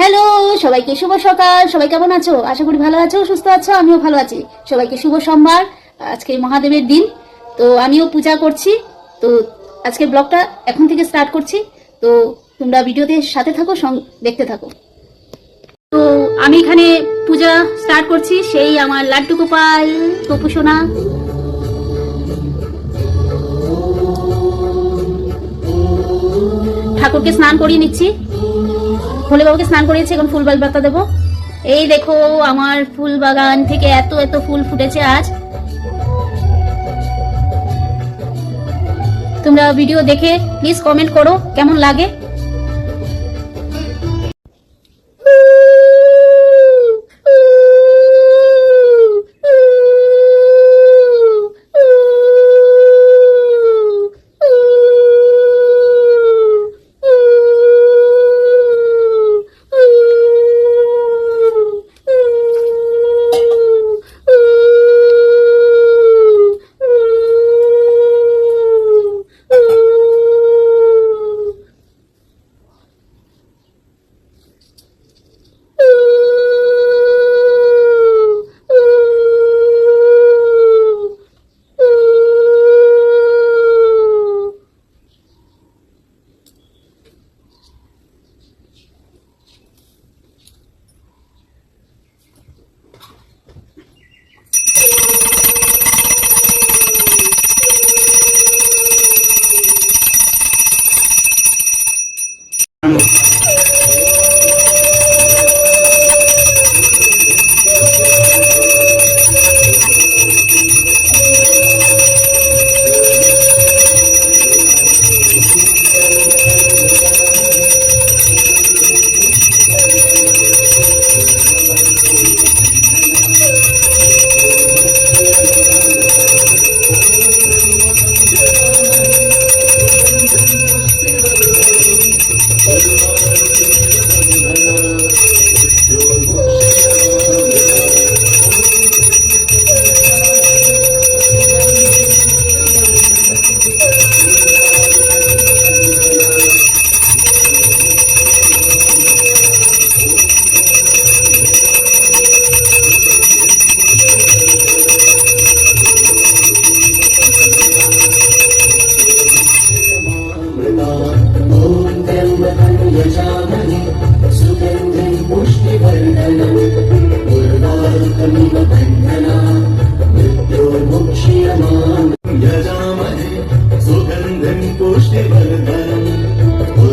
Hello সবাইকে শুভ সকাল। সবাই কেমন আছো? আশা করি ভালো আছো, সুস্থ আছো, আমিও ভালো আছি। সবাইকে শুভ সোমবার। আজকে মহাদেবের দিন। তো আমিও পূজা করছি। তো আজকে ব্লগটা এখন থেকে স্টার্ট করছি। তো তোমরা ভিডিওতে সাথে থাকো দেখতে থাকো। তো আমি এখানে পূজা স্টার্ট করছি। সেই আমার লাড্ডু গোপাল গপু সোনা। ঠাকুরকে স্নান করিয়ে নিচ্ছি। ভোলে বাবুকে স্নান করিয়েছি, এখন ফুল বালপাতা দেবো। এই দেখো, আমার ফুল বাগান থেকে এত এত ফুল ফুটেছে আজ। তোমরা ভিডিও দেখে প্লিজ কমেন্ট করো, কেমন লাগে?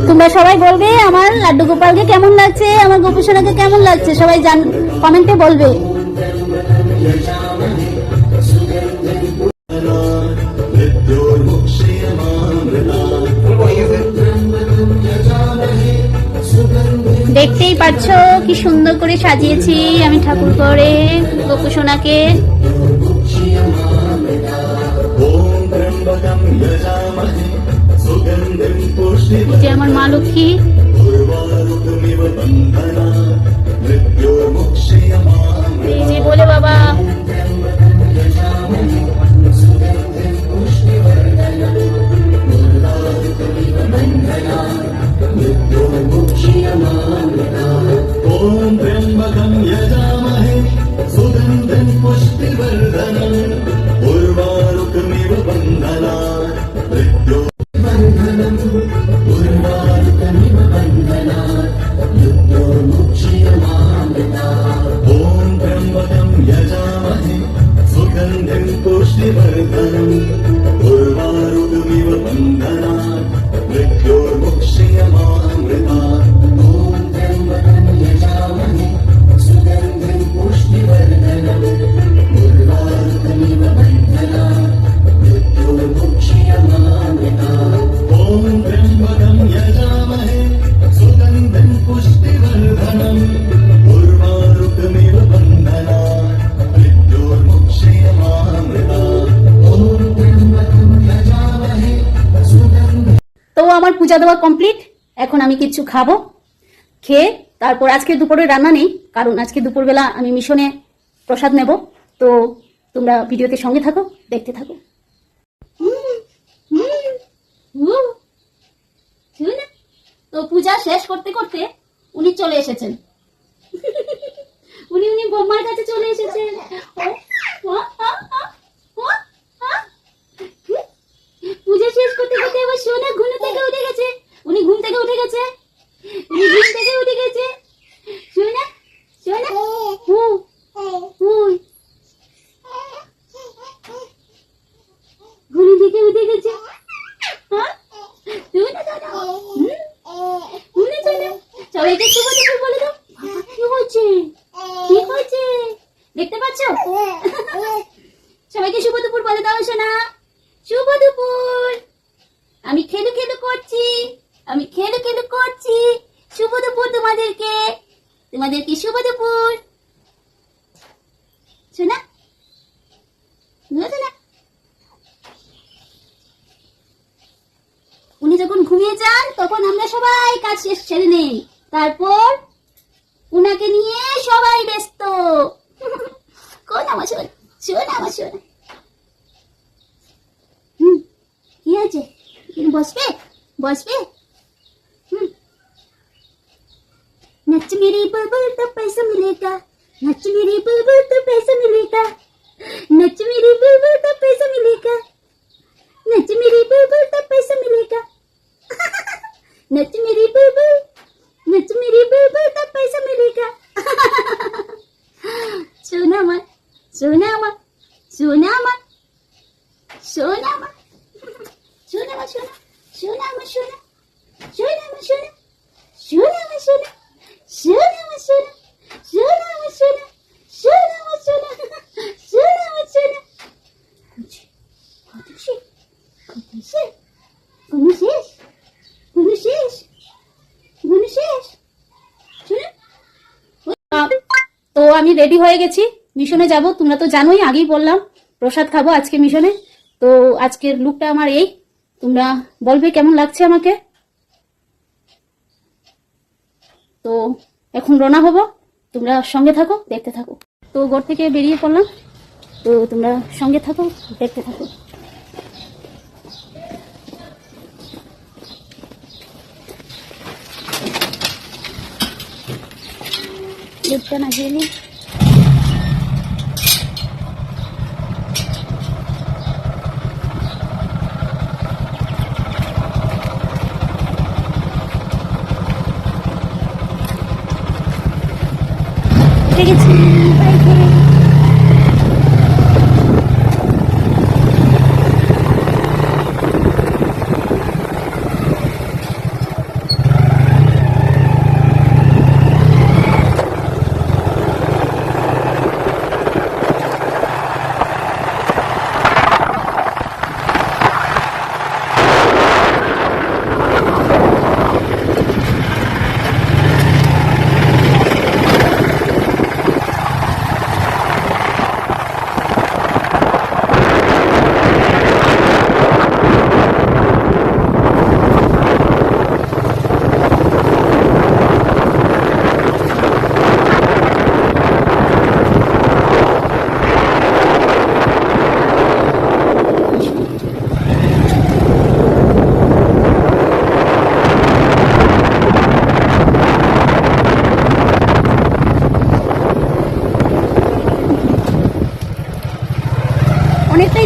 তোমরা সবাই বলবে আমার লাড্ডু গোপালকে কেমন লাগছে, আমার গোপুসোনাকে কেমন লাগছে? সবাই জান কমেন্টে বলবে। দেখতেই পাচ্ছ, কি সুন্দর করে সাজিয়েছি আমি ঠাকুর করে গোপুসোনাকে। যে আমার মা লক্ষ্মী। যে বলে পূজা দেওয়া কমপ্লিট এখন আমি কিছু খাব, খেয়ে তারপর আজকে দুপুরে রান্না নেই, কারণ আজকে দুপুরবেলা আমি মিশনে প্রসাদ নেব। তো তোমরা ভিডিওতে সঙ্গে থাকো, দেখতে থাকো। তো পূজা শেষ করতে করতে উনি চলে এসেছেন। উনি উনি বোম্মার কাছে চলে এসেছেন ও, ও, ও, ও, ও, ও। পূজা শেষ করতে করতে আবার সোনা ঘুম থেকে উঠে গেছে উনি ঘুম থেকে উঠে গেছে উনি ঘুম থেকে উঠে গেছে সোনা সোনা হু হুই ঘুম থেকে উঠে গেছে হ্যাঁ সোনা সোনা হুম? উনি সোনা সবাইকে শুভ দুপুর বলে দাও বাবা, কি হয়েছে কি হয়েছে দেখতে সবাইকে শুভ দুপুর বলে দাও, সোনা। শুভ দুপুর। আমি খেলু খেলু করছি, আমি খেলু খেলু করছি। শুভ দুপুর তোমাদেরকে। তোমাদেরকে শুভ দুপুর। শোনা উনি যখন ঘুমিয়ে যান, তখন আমরা সবাই কাজ শেষ ছেড়ে নেই। তারপর উনাকে নিয়ে সবাই ব্যস্ত। শোন শোন আমার শোন হুম কি আছে তুমি বসবে বসবে হুম नच मेरी बुलबुल तो पैसा मिलेगा नच मेरी बुलबुल तो पैसा मिलेगा नच রেডি হয়ে গেছি। মিশনে যাব, তোমরা তো জানোই, আগেই বললাম, প্রসাদ খাব আজকে মিশনে। তো আজকের লুকটা আমার এই। তোমরা বলবে কেমন লাগছে আমাকে? তো এখন রওনা হব, তোমরা সঙ্গে থাকো, দেখতে থাকো। তো ঘর থেকে বেরিয়ে পড়লাম। তো তোমরা সঙ্গে থাকো, দেখতে থাকো। লুকটা না গেলে গেছি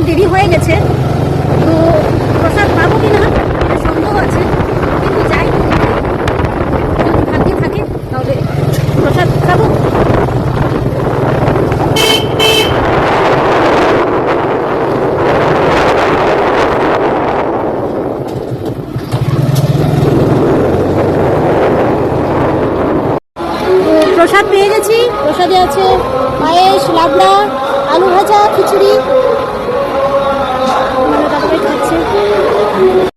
দেরি হয়ে গেছে। তো প্রসাদ পাবো কি না সন্দেহ আছে। কিন্তু যাই যদি ভাগ্যে থাকে, তাহলে প্রসাদ খাব। প্রসাদ পেয়ে গেছি। প্রসাদে আছে পায়েস, লাবড়া, আলু ভাজা, খিচুড়ি। Thank you.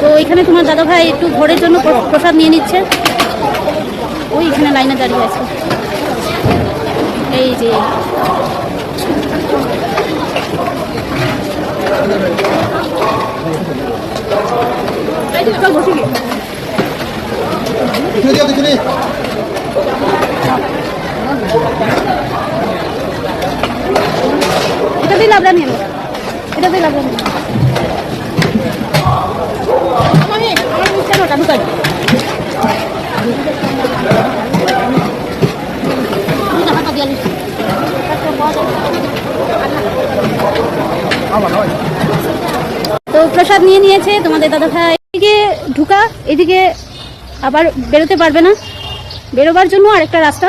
তো এখানে তোমার দাদা ভাই একটু ঘোরের জন্য প্রসাদ নিয়ে নিচ্ছে। ওই এখানে লাইনে দাঁড়িয়ে আছে। এই যে। এটা দিলে নিয়ে তো প্রসাদ নিয়ে নিয়েছে তোমাদের দাদা ভাই। এদিকে ঢুকা, এদিকে আবার বেরোতে পারবে না। বেরোবার জন্য আরেকটা রাস্তা।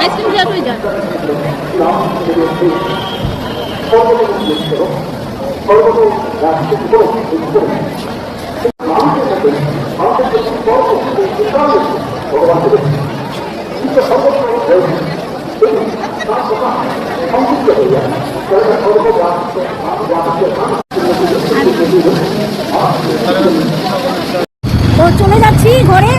আইসক্রিম দেওয়া হয়ে যায় তো চলে যাচ্ছি ঘরে।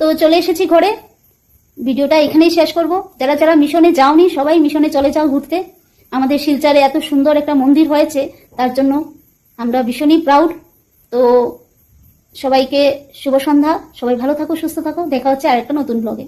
তো চলে এসেছি ঘরে। ভিডিওটা এখানেই শেষ করব। যারা যারা মিশনে যাওনি, সবাই মিশনে চলে যাও ঘুরতে। আমাদের শিলচারে এত সুন্দর একটা মন্দির হয়েছে। তার জন্য আমরা ভীষণই প্রাউড তো সবাইকে শুভ সন্ধ্যা। সবাই ভালো থাকো, সুস্থ থাকো। দেখা হচ্ছে আরেকটা নতুন ব্লগে